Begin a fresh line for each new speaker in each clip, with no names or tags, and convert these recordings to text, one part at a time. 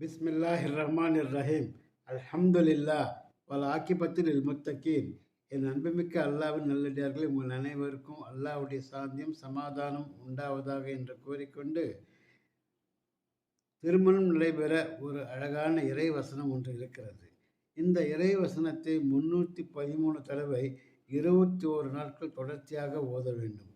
பிஸ்மில்லாஹ் ரஹ்மான் ரஹீம் அல்ஹம்துலில்லா பல ஆக்கிபத்தில் முத்தகீன் என் அன்புமிக்க அல்லாவின் நல்லடியார்களே உங்கள் அனைவருக்கும் அல்லாவுடைய சாந்தியம் சமாதானம் உண்டாவதாக என்று கூறிக்கொண்டு திருமணம் நடைபெற ஒரு அழகான இறை வசனம் ஒன்று இருக்கிறது. இந்த இறை வசனத்தை முன்னூற்றி பதிமூணு தடவை இருபத்தி ஓரு நாட்கள் தொடர்ச்சியாக ஓத வேண்டும்.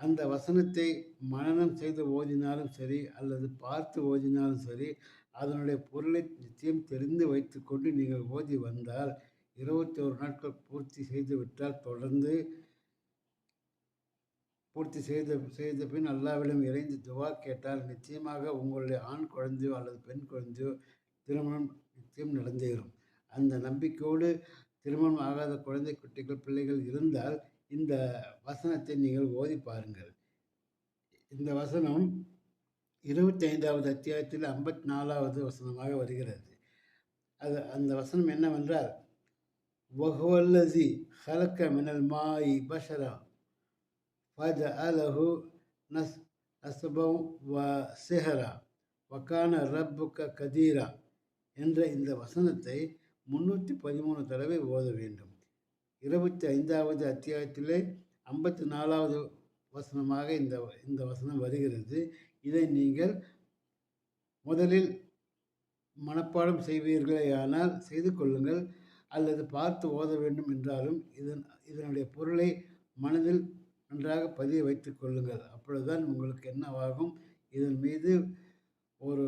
அந்த வசனத்தை மனநம் செய்து ஓதினாலும் சரி அல்லது பார்த்து ஓதினாலும் சரி அதனுடைய பொருளை நிச்சயம் தெரிந்து வைத்துக்கொண்டு நீங்கள் ஓதி வந்தால் இருபத்தி ஒரு நாட்கள் பூர்த்தி செய்துவிட்டால் தொடர்ந்து பூர்த்தி செய்த செய்த பின் அல்லாவிடம் இறைந்து துவா கேட்டால் நிச்சயமாக உங்களுடைய ஆண் குழந்தையோ அல்லது பெண் குழந்தையோ திருமணம் நிச்சயம் நடந்தேறும். அந்த நம்பிக்கையோடு திருமணம் ஆகாத குழந்தை குட்டிகள் பிள்ளைகள் இருந்தால் இந்த வசனத்தை நீங்கள் ஓதி பாருங்கள். இந்த வசனம் இருபத்தி ஐந்தாவது அத்தியாயத்தில் ஐம்பத்தி நாலாவது வசனமாக வருகிறது. அது அந்த வசனம் என்னவென்றால் வஹுவல்லதி ஹலக்க மினல் மாயி பஷரா ஃபஜ அலஹு நஸ் நசபம் வ சிஹரா வக்கான ரப்புக்க கதீரா என்ற இந்த வசனத்தை முன்னூற்றி பதிமூணு தடவை ஓத வேண்டும். இருபத்தி ஐந்தாவது அத்தியாயத்திலே ஐம்பத்தி நாலாவது வசனமாக இந்த இந்த வசனம் வருகிறது. இதை நீங்கள் முதலில் மனப்பாடம் செய்வீர்களேயானால் செய்து கொள்ளுங்கள். அல்லது பார்த்து ஓத வேண்டும் என்றாலும் இதன் இதனுடைய பொருளை மனதில் நன்றாக பதிய வைத்து கொள்ளுங்கள். அப்பொழுதுதான் உங்களுக்கு என்னவாகும்? இதன் மீது ஒரு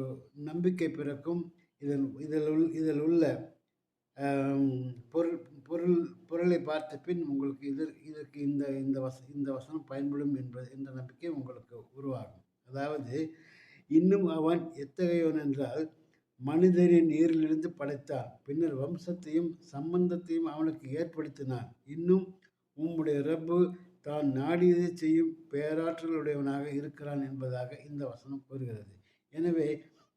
நம்பிக்கை பிறக்கும். இதன் இதில் உள் இதில் உள்ள பொருள் பொருள் பொருளை பார்த்த பின் உங்களுக்கு இதர் இதற்கு இந்த இந்த வச இந்த வசனம் பயன்படும் என்பது என்ற நம்பிக்கை உங்களுக்கு உருவாகும். அதாவது இன்னும் அவன் எத்தகையவன் என்றால் மனிதரின் நீரிலிருந்து படைத்தான். பின்னர் வம்சத்தையும் சம்பந்தத்தையும் அவனுக்கு ஏற்படுத்தினான். இன்னும் உம்முடைய ரப்பு தான் நாடியதை செய்யும் பேராற்றலுடையவனாக இருக்கிறான் என்பதாக இந்த வசனம் கூறுகிறது. எனவே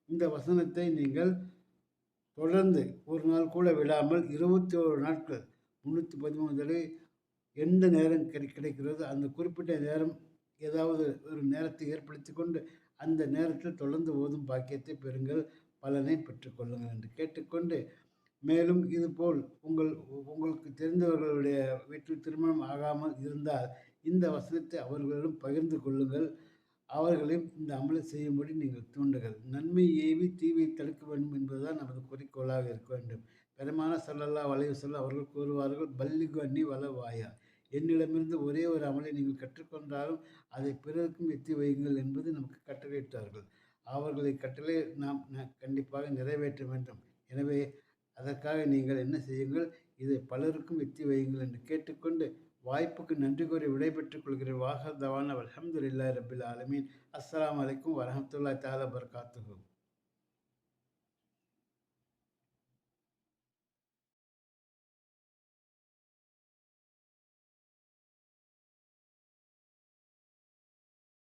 இந்த வசனத்தை நீங்கள் தொடர்ந்து ஒரு நாள் கூட விடாமல் இருபத்தி ஒரு நாட்கள் முந்நூற்றி பதிமூணு தடவை எந்த நேரம் கிடை கிடைக்கிறதோ அந்த குறிப்பிட்ட நேரம் ஏதாவது ஒரு நேரத்தை ஏற்படுத்தி கொண்டு அந்த நேரத்தில் தொடர்ந்து ஓதும் பாக்கியத்தை பெறுங்கள். பலனை பெற்றுக்கொள்ளுங்கள் என்று கேட்டுக்கொண்டு மேலும் இதுபோல் உங்கள் உங்களுக்கு தெரிந்தவர்களுடைய வீட்டில் திருமணம் ஆகாமல் இருந்தால் இந்த வசனத்தை அவர்களிடம் பகிர்ந்து கொள்ளுங்கள். அவர்களையும் இந்த அமலை செய்யும்படி நீங்கள் தூண்டுகள் நன்மை ஏவி தீவை தடுக்க வேண்டும் என்பதுதான் நமது குறிக்கோளாக இருக்க வேண்டும். பெருமான சல்லல்லா வளைவு சொல்ல அவர்கள் கூறுவார்கள் பல்லிகு அன்னி வள வாயா என்னிடமிருந்து ஒரே ஒரு அமலை நீங்கள் கற்றுக்கொண்டாலும் அதை பிறருக்கும் எத்தி வையுங்கள் என்பது நமக்கு கட்டளையிட்டார்கள். அவர்களை கட்டளை நாம் கண்டிப்பாக நிறைவேற்ற வேண்டும். எனவே அதற்காக நீங்கள் என்ன செய்யுங்கள் இதை பலருக்கும் எத்தி வையுங்கள் என்று கேட்டுக்கொண்டு வாய்ப்புக்கு நன்றி கூறி விடைபெற்றுக் கொள்கிறேன். வாகர் தவான் அலமதுல்லா ரபில் ஆலமீன். அஸ்லாம் வலைக்கும் வரமத்துல்லா தாலா பர்காத்துகும்